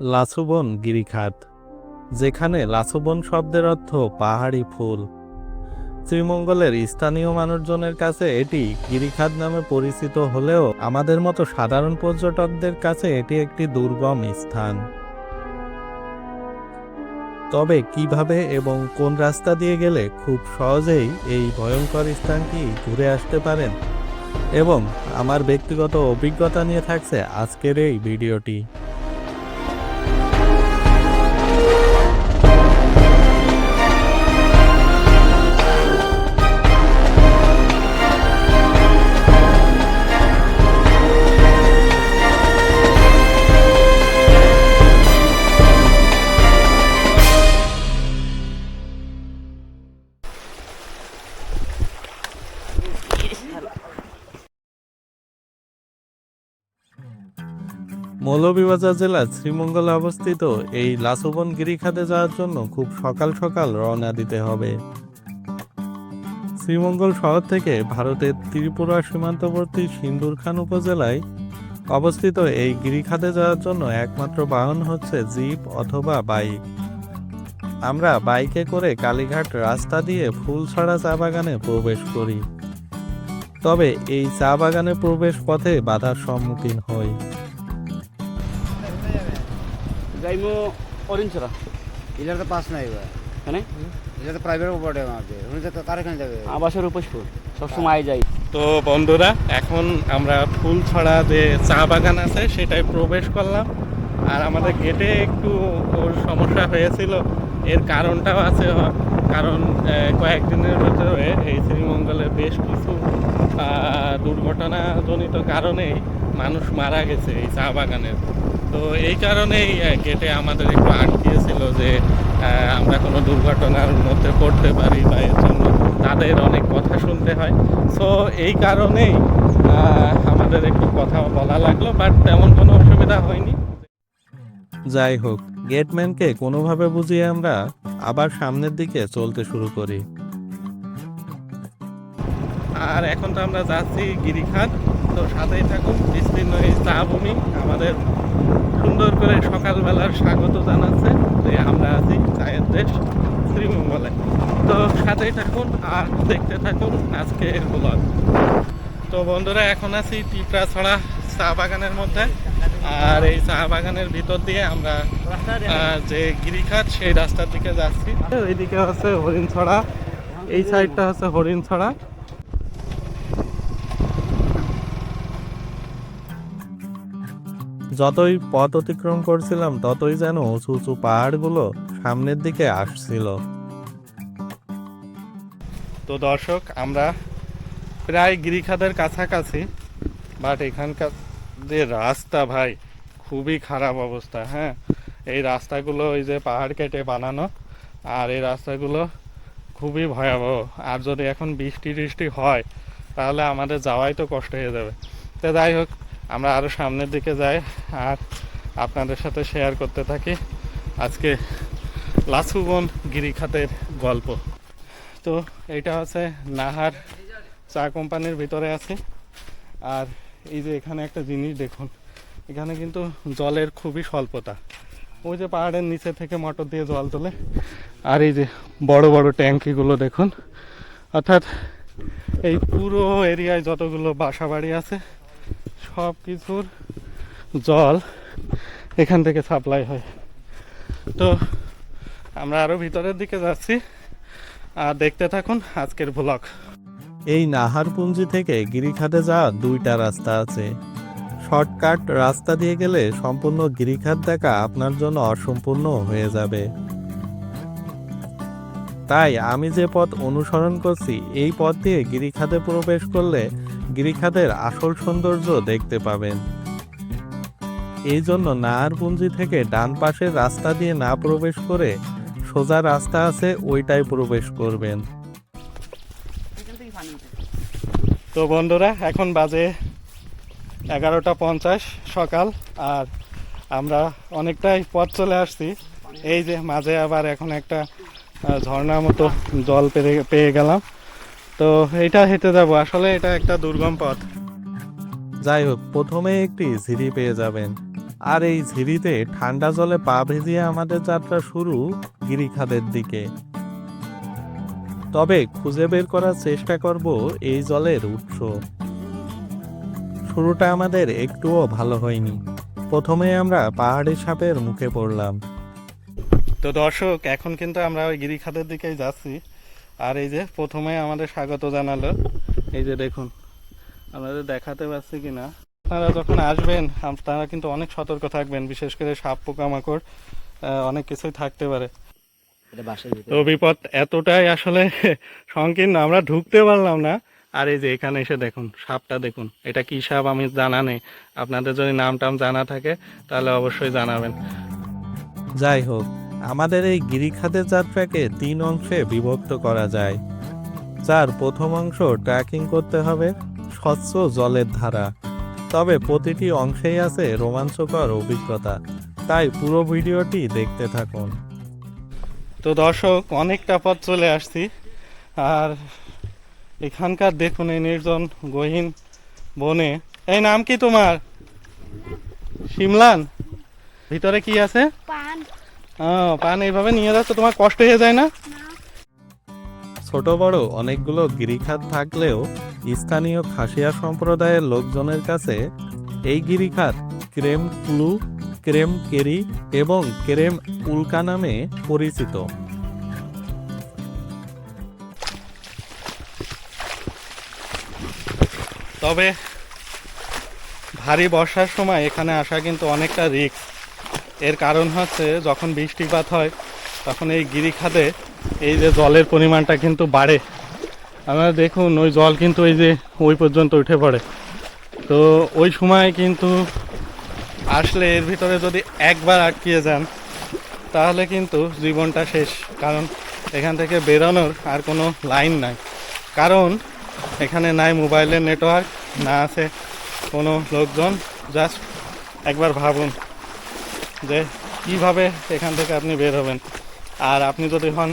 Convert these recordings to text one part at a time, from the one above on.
লাসুবন গিরিখাত, যেখানে লাসুবন শব্দের অর্থ পাহাড়ি ফুল। শ্রীমঙ্গলের স্থানীয় মানুষজনের কাছে এটি গিরিখাত নামে পরিচিত হলেও আমাদের মতো সাধারণ পর্যটকদের কাছে এটি একটি দুর্গম স্থান। তবে কীভাবে এবং কোন রাস্তা দিয়ে গেলে খুব সহজেই এই ভয়ঙ্কর স্থানটি ঘুরে আসতে পারেন? এবং আমার ব্যক্তিগত অভিজ্ঞতা নিয়ে থাকছে আজকের এই ভিডিওটি। মৌলভীবাজার জেলার শ্রীমঙ্গলে অবস্থিত এই লাসুবন গিরিখাতে যাওয়ার জন্য খুব সকাল সকাল রওনা দিতে হবে। শ্রীমঙ্গল শহর থেকে ভারতের ত্রিপুরা সীমান্তবর্তী সিন্দুরখান উপজেলায় অবস্থিত এই গিরিখাতে যাওয়ার জন্য একমাত্র বাহন হচ্ছে জিপ অথবা বাইক। আমরা বাইকে করে কালীঘাট রাস্তা দিয়ে ফুলছড়া চা বাগানে প্রবেশ করি। তবে এই চা বাগানে প্রবেশ পথে বাধার সম্মুখীন হই। যাইমো অরিঞ্চরা ইলার তো পাস নাই এবার হ্যাঁ এটা তো প্রাইভেট প্রপার্টি আমাদের উনি তো কারখানে যাবে আবাসের উপসপুর সবসময় যাই তো বন্ধুরা এখন আমরা ফুল ছড়া যে চা বাগান আছে সেটাই প্রবেশ করলাম। আর আমাদের গেটে একটু সমস্যা হয়েছিল। এর কারণটাও আছে কারণ কয়েকদিনের ভিতরে এই শ্রীমঙ্গলে বেশ কিছু দুর্ঘটনাজনিত কারণেই মানুষ মারা গেছে এই চা বাগানের। তো এই কারণেই গেটে আমাদের একটু আটকিয়েছিল যে আমরা কোনো দুর্ঘটনার মধ্যে পড়তে পারি বা এর জন্য তাদের অনেক কথা শুনতে হয়। সো এই কারণেই আমাদের একটু কথা বলা লাগল বাট তেমন কোনো অসুবিধা হয়নি। যাই হোক গেটম্যানকে কোনোভাবে বুঝিয়ে আমরা আবার সামনের দিকে চলতে শুরু করি। আর এখন তো আমরা যাচ্ছি গিরিখাত তো সাথেই থাকুন বিস্তীর্ণ এই চা ভূমি আমাদের সুন্দর করে সকালবেলার স্বাগত জানাচ্ছে যে আমরা আছি চায়ের দেশ শ্রীমঙ্গলে। তো সাথেই থাকুন আর দেখতে থাকুন আজকের ব্লগ তো বন্ধুরা, এখন আছি টিপরা ছড়া চা বাগানের মধ্যে। আর এই চা বাগানের ভিতর দিয়ে আমরা যে গিরিখাত, সেই রাস্তার দিকে যাচ্ছি। এইদিকে হচ্ছে হরিণছড়া, এই সাইডটা হচ্ছে হরিণছড়া। যতই পথ অতিক্রম করছিলাম, ততই যেন উঁচু উঁচু পাহাড়গুলো সামনের দিকে আসছিল। তো দর্শক, আমরা প্রায় গিরিখাদের কাছাকাছি বাট এখানকার যে রাস্তা ভাই, খুবই খারাপ অবস্থা হ্যাঁ? এই রাস্তাগুলো ওই যে পাহাড় কেটে বানানো, আর এই রাস্তাগুলো খুবই ভয়াবহ। আর যদি এখন বৃষ্টি টিষ্টি হয়, তাহলে আমাদের যাওয়াই তো কষ্ট হয়ে যাবে। তো যাই হোক আমরা আরও সামনের দিকে যাই আর আপনাদের সাথে শেয়ার করতে থাকি আজকে লাসুবন গিরিখাতের গল্প। তো এইটা হচ্ছে নাহার চা কোম্পানির ভিতরে আছে। আর এই যে এখানে একটা জিনিস দেখুন, এখানে কিন্তু জলের খুবই স্বল্পতা। ওই যে পাহাড়ের নিচে থেকে মোটর দিয়ে জল তোলে। আর এই যে বড় বড় ট্যাঙ্কিগুলো দেখুন। অর্থাৎ এই পুরো এরিয়ায় যতগুলো বাসা বাড়ি আছে সব কিছুর জল এখান থেকে সাপ্লাই হয়। তো আমরা আরও ভিতরের দিকে যাচ্ছি। আর দেখতে থাকুন আজকের ভ্লগ এই নাহারপুঞ্জি থেকে গিরিখাতে যাওয়ার দুইটা রাস্তা আছে। শর্টকাট রাস্তা দিয়ে গেলে সম্পূর্ণ গিরিখাত দেখা আপনার জন্য অসম্পূর্ণ হয়ে যাবে। তাই আমি যে পথ অনুসরণ করছি, এই পথ দিয়ে গিরিখাতে প্রবেশ করলে গিরিখাতের আসল সৌন্দর্য দেখতে পাবেন। এই জন্য নাহারপুঞ্জি থেকে ডান পাশের রাস্তা দিয়ে না প্রবেশ করে সোজা রাস্তা আছে ওইটাই প্রবেশ করবেন। তো বন্ধুরা, এখন বাজে এগারোটা পঞ্চাশ সকাল, আর আমরা অনেকটাই পথ চলে আসছি। এই যে মাঝে আবার এখন একটা ঝর্ণার মতো জল পেরে, পেয়ে গেলাম। তো এটা হেঁটে যাব। আসলে এটা একটা দুর্গম পথ। যাই হোক প্রথমে একটি ঝিরি পেয়ে যাবেন। আর এই ঝিরিতে ঠান্ডা জলে পা ভেজিয়ে আমাদের যাত্রা শুরু গিরিখাদের দিকে। তবে খুঁজে বের করার চেষ্টা করব এই জলের উৎস। শুরুটা আমাদের একটুও ভালো হয়নি। প্রথমে আমরা পাহাড়ি সাপের মুখে পড়লাম। তো দর্শক এখন কিন্তু আমরা ওই গিরিখাদের দিকেই যাচ্ছি। আর এই যে প্রথমে আমাদের স্বাগত জানালো। এই যে দেখুন আমাদের দেখাতে পারছি কিনা। আপনারা যখন আসবেন আপনারা কিন্তু অনেক সতর্ক থাকবেন বিশেষ করে সাপ পোকামাকড় অনেক কিছুই থাকতে পারে। এটা তো বিপদ এতটাই আসলে সংকীর্ণ আমরা ঢুকতে পারলাম না। আর এই যে এখানে এসে দেখুন সাপটা দেখুন এটা কি সাপ আমি জানা নেই। আপনাদের যদি নাম টাম জানা থাকে তাহলে অবশ্যই জানাবেন। যাই হোক আমাদের এই গিরিখাতের যাত্রাকে তিন অংশে বিভক্ত করা যায়। যার প্রথম অংশ ট্রেকিং করতে হবে স্বচ্ছ জলের ধারা। তবে প্রতিটি অংশেই আছে রোমাঞ্চকর অভিজ্ঞতা। তাই পুরো ভিডিওটি দেখতে থাকুন। তো দর্শক অনেকটা পথ চলে আসছি। আর এখানকার দেখুন এই নির্জন গহীন বনে। এই নাম কি তোমার? শিমলান? ভিতরে কি আছে? পান। পান এইভাবে নিয়ে যাচ্ছ, তোমার কষ্ট হয়ে যায় না? ছোট বড় অনেকগুলো গিরিখাত থাকলেও স্থানীয় খাসিয়া সম্প্রদায়ের লোকজনের কাছে এই গিরিখাত ক্রেম ক্লু, ক্রেম কেরি এবং ক্রেম উল্কা নামে পরিচিত। তবে ভারী বর্ষার সময় এখানে আসা কিন্তু অনেকটা রিস্ক এর কারণ হচ্ছে যখন বৃষ্টিপাত হয়, তখন এই গিরিখাতে এই যে জলের পরিমাণটা কিন্তু বাড়ে। আপনারা দেখুন, ওই জল কিন্তু এই যে ওই পর্যন্ত উঠে পড়ে। তো ওই সময় কিন্তু আসলে এর ভিতরে যদি একবার আটকিয়ে যান, তাহলে কিন্তু জীবনটা শেষ। কারণ এখান থেকে বেরোনোর আর কোনো লাইন নাই। কারণ এখানে নাই মোবাইলের নেটওয়ার্ক, না আছে কোনো লোকজন। জাস্ট একবার ভাবুন। যে কীভাবে এখান থেকে আপনি বের হবেন। আর আপনি যদি হন,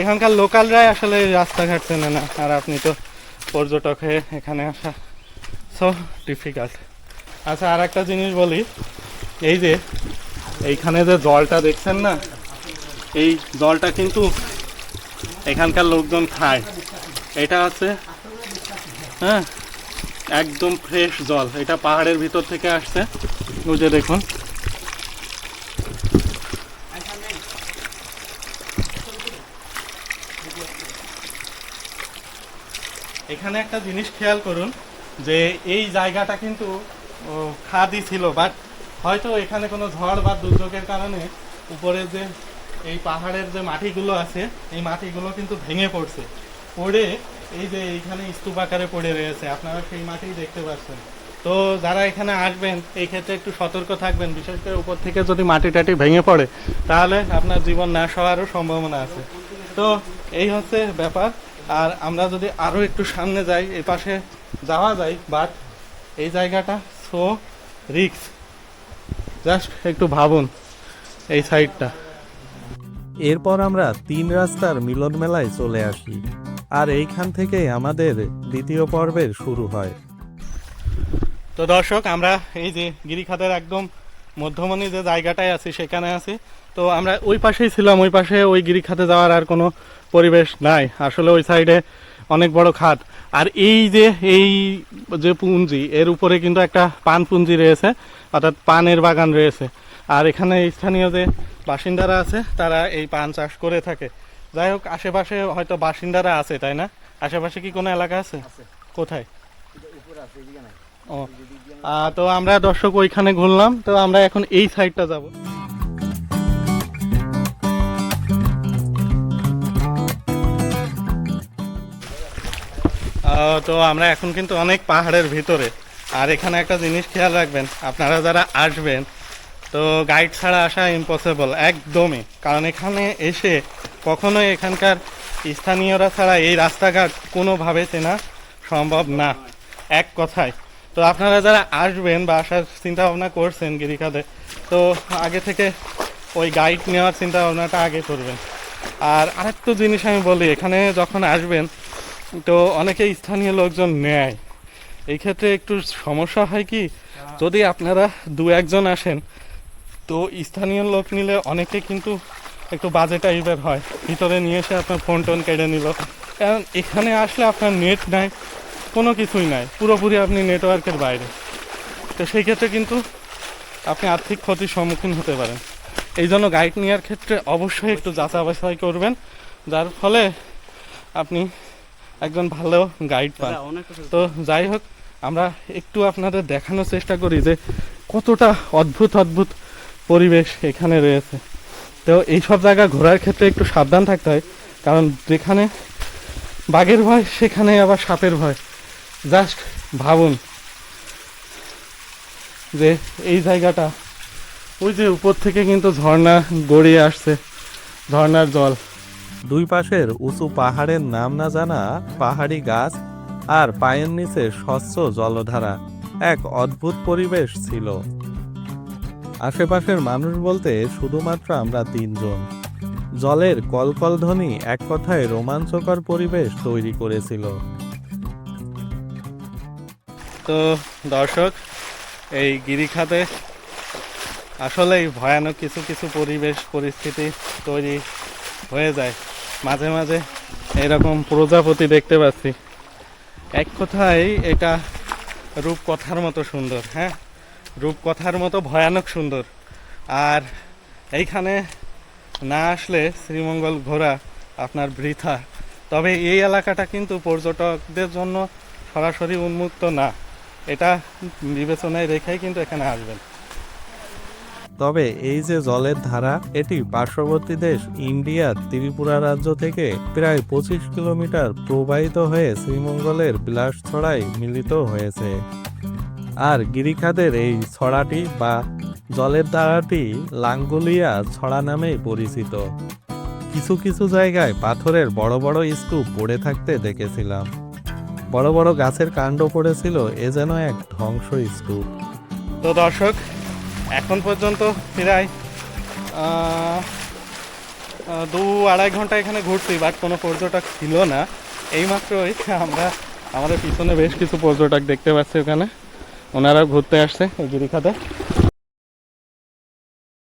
এখানকার লোকালরাই আসলে রাস্তাঘাট চেনে না। আর আপনি তো পর্যটক হয়ে এখানে আসা সো ডিফিকাল্ট আচ্ছা আর একটা জিনিস বলি। এই যে এইখানে যে জলটা দেখছেন না, এই জলটা কিন্তু এখানকার লোকজন খায়। এটা হচ্ছে হ্যাঁ একদম ফ্রেশ জল। এটা পাহাড়ের ভিতর থেকে আসছে। যে দেখুন এখানে একটা জিনিস খেয়াল করুন যে এই জায়গাটা কিন্তু খাদি ছিল বাট হয়তো এখানে কোনো ঝড় বা দুর্যোগের কারণে উপরে যে এই পাহাড়ের যে মাটিগুলো আছে, এই মাটিগুলো কিন্তু ভেঙে পড়ছে। পড়ে এই যে এইখানে স্তূপ আকারে পড়ে রয়েছে, আপনারা সেই মাটি দেখতে পাচ্ছেন। তো যারা এখানে আসবেন, এই ক্ষেত্রে একটু সতর্ক থাকবেন, বিশেষ করে উপর থেকে যদি মাটি টাটি ভেঙে পড়ে, তাহলে আপনার জীবন নাশ হওয়ারও সম্ভাবনা আছে। তো এই হচ্ছে ব্যাপার। আর আমরা যদি আরও একটু সামনে যাই এই পাশে যাওয়া যায় বাট এই জায়গাটা সো রিক্স জাস্ট একটু ভাবুন এই সাইডটা এরপর আমরা তিন রাস্তার মিলন মেলায় চলে আসি আর এইখান থেকেই আমাদের দ্বিতীয় পর্বের শুরু হয়। তো দর্শক আমরা এই যে গিরিখাতের একদম মধ্যমণি যে জায়গাটায় আছি সেখানে আছি। তো আমরা ওই পাশেই ছিলাম ওই পাশে ওই গিরিখাতে যাওয়ার আর কোনো পরিবেশ নাই। আসলে ওই সাইডে অনেক বড় খাত। আর এই যে এই যে পুঞ্জি এর উপরে কিন্তু একটা পান পুঞ্জি রয়েছে অর্থাৎ পানের বাগান রয়েছে। আর এখানে স্থানীয় যে বাসিন্দারা আছে তারা এই পান চাষ করে থাকে। যাই হোক আশেপাশে হয়তো বাসিন্দারা আছে তাই না? আশেপাশে কি কোনো এলাকা আছে? কোথায়? ও তো আমরা দর্শক ওইখানে ঘুরলাম তো আমরা এখন এই সাইডটা যাব। তো আমরা এখন কিন্তু অনেক পাহাড়ের ভিতরে। আর এখানে একটা জিনিস খেয়াল রাখবেন, আপনারা যারা আসবেন, তো গাইড ছাড়া আসা ইম্পসিবল একদমই। কারণ এখানে এসে কখনোই এখানকার স্থানীয়রা ছাড়া এই রাস্তাঘাট কোনোভাবে চেনা সম্ভব না। এক কথায়। তো আপনারা যারা আসবেন বা আসার চিন্তা ভাবনা করছেন গিরিখাতে, তো আগে থেকে ওই গাইড নেওয়ার চিন্তা ভাবনাটা আগে করবেন। আর আরেকটা জিনিস আমি বলি, এখানে যখন আসবেন তো অনেকে স্থানীয় লোকজন নেয়। এই ক্ষেত্রে একটু সমস্যা হয় কি, যদি আপনারা দু একজন আসেন, তো স্থানীয় লোক নিলে অনেকে কিন্তু একটু বাজে টাইপের হয়। ভিতরে নিয়ে এসে আপনার ফোন টোন কেড়ে নিল। কারণ এখানে আসলে আপনার নেট নাই, কোনো কিছুই নাই, পুরোপুরি আপনি নেটওয়ার্কের বাইরে। তো সেই ক্ষেত্রে কিন্তু আপনি আর্থিক ক্ষতির সম্মুখীন হতে পারেন। এই জন্য গাইড নেওয়ার ক্ষেত্রে অবশ্যই একটু যাচাই বাছাই করবেন। যার ফলে আপনি একজন ভালো গাইড পান। তো যাই হোক আমরা একটু আপনাদের দেখানোর চেষ্টা করি যে কতটা অদ্ভুত অদ্ভুত পরিবেশ এখানে রয়েছে। তো এই সব জায়গা ঘোরার ক্ষেত্রে একটু সাবধান থাকতে হয় কারণ যেখানে বাঘের ভয় সেখানে আবার সাপের ভয়। জাস্ট ভাবুন যে এই জায়গাটা ওই যে উপর থেকে কিন্তু ঝর্ণা গড়িয়ে আসছে ঝর্ণার জল। দুই পাশের উঁচু পাহাড়ের নাম না জানা পাহাড়ি গাছ আর পায়ের নিচে স্বচ্ছ জলধারা। এক অদ্ভুত পরিবেশ ছিল। আশেপাশের মানুষ বলতে শুধুমাত্র আমরা তিনজন। জলের কলকল ধ্বনি এক কথায় রোমাঞ্চকর পরিবেশ তৈরি করেছিল। তো দর্শক, এই গিরিখাতে আসলেই ভয়ানক কিছু কিছু পরিবেশ, পরিস্থিতি তৈরি হয়ে যায়। মাঝে মাঝে এরকম প্রজাপতি দেখতে পাচ্ছি। এক কথায় এটা রূপকথার মতো সুন্দর হ্যাঁ? রূপকথার মতো ভয়ানক সুন্দর। আর এইখানে না আসলে শ্রীমঙ্গল ঘোরা আপনার বৃথা। তবে এই এলাকাটা কিন্তু পর্যটকদের জন্য সরাসরি উন্মুক্ত না। এটা বিবেচনায় রেখেই কিন্তু এখানে আসবেন। তবে এই যে জলের ধারা, এটি পার্শ্ববর্তী দেশ ইন্ডিয়ার ত্রিপুরা রাজ্য থেকে প্রায় পঁচিশ কিলোমিটার প্রবাহিত হয়ে শ্রীমঙ্গলের বিলাসছড়ায় মিলিত হয়েছে। আর গিরিখাদের এই ছড়াটি বা জলের ধারাটি লাঙ্গুলিয়া ছড়া নামেই পরিচিত। কিছু কিছু জায়গায় পাথরের বড় বড় স্তূপ পড়ে থাকতে দেখেছিলাম। বড় বড় গাছের কাণ্ড পড়েছিল এ যেন এক ধ্বংস স্তূপ। তো দর্শক এখন পর্যন্ত প্রায় দু আড়াই ঘণ্টা এখানে ঘুরছি বাট কোনো পর্যটক ছিল না। এইমাত্রই আমরা আমাদের পিছনে বেশ কিছু পর্যটক দেখতে পাচ্ছি ওখানে। ওনারা ঘুরতে আসছে ওই গিরিখাতে